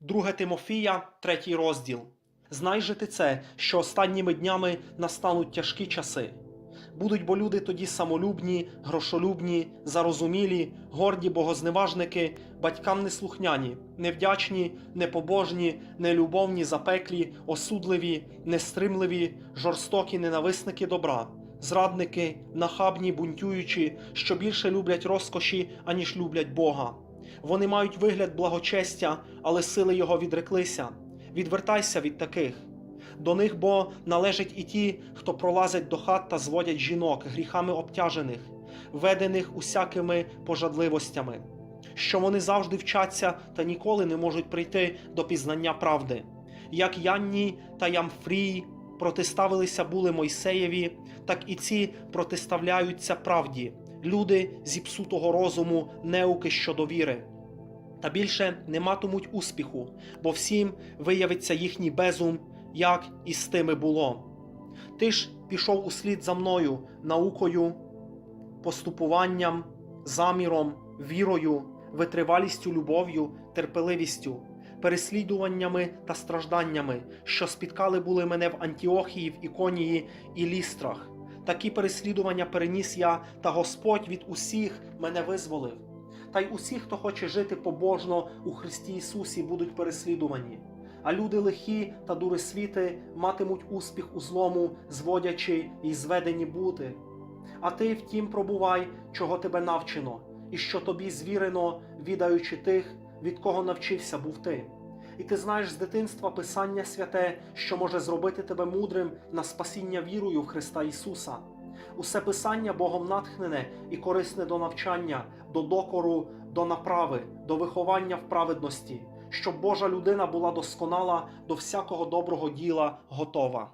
2 Тимофія, третій розділ. Знай же ти це, що останніми днями настануть тяжкі часи. Будуть бо люди тоді самолюбні, грошолюбні, зарозумілі, горді богозневажники, батькам неслухняні, невдячні, непобожні, нелюбовні, запеклі, осудливі, нестримливі, жорстокі ненависники добра, зрадники, нахабні, бунтюючі, що більше люблять розкоші, аніж люблять Бога. Вони мають вигляд благочестя, але сили його відреклися. Відвертайся від таких. До них бо належать і ті, хто пролазять до хат та зводять жінок, гріхами обтяжених, ведених усякими пожадливостями, що вони завжди вчаться та ніколи не можуть прийти до пізнання правди. Як Янні та Ямфрій протиставилися були Мойсеєві, так і ці протиставляються правді, люди зіпсутого розуму, неуки щодо віри. Та більше не матимуть успіху, бо всім виявиться їхній безум, як і з тими було. Ти ж пішов услід за мною наукою, поступуванням, заміром, вірою, витривалістю, любов'ю, терпеливістю, переслідуваннями та стражданнями, що спіткали були мене в Антіохії, в Іконії і Лістрах. Такі переслідування переніс я, та Господь від усіх мене визволив. Та й усі, хто хоче жити побожно у Христі Ісусі, будуть переслідувані. А люди лихі та дурисвіти матимуть успіх у злому, зводячи й зведені бути. А ти втім пробувай, чого тебе навчено, і що тобі звірено, відаючи тих, від кого навчився був ти. І ти знаєш з дитинства Писання святе, що може зробити тебе мудрим на спасіння вірою в Христа Ісуса. Усе писання Богом натхнене і корисне до навчання, до докору, до направи, до виховання в праведності, щоб Божа людина була досконала до всякого доброго діла готова.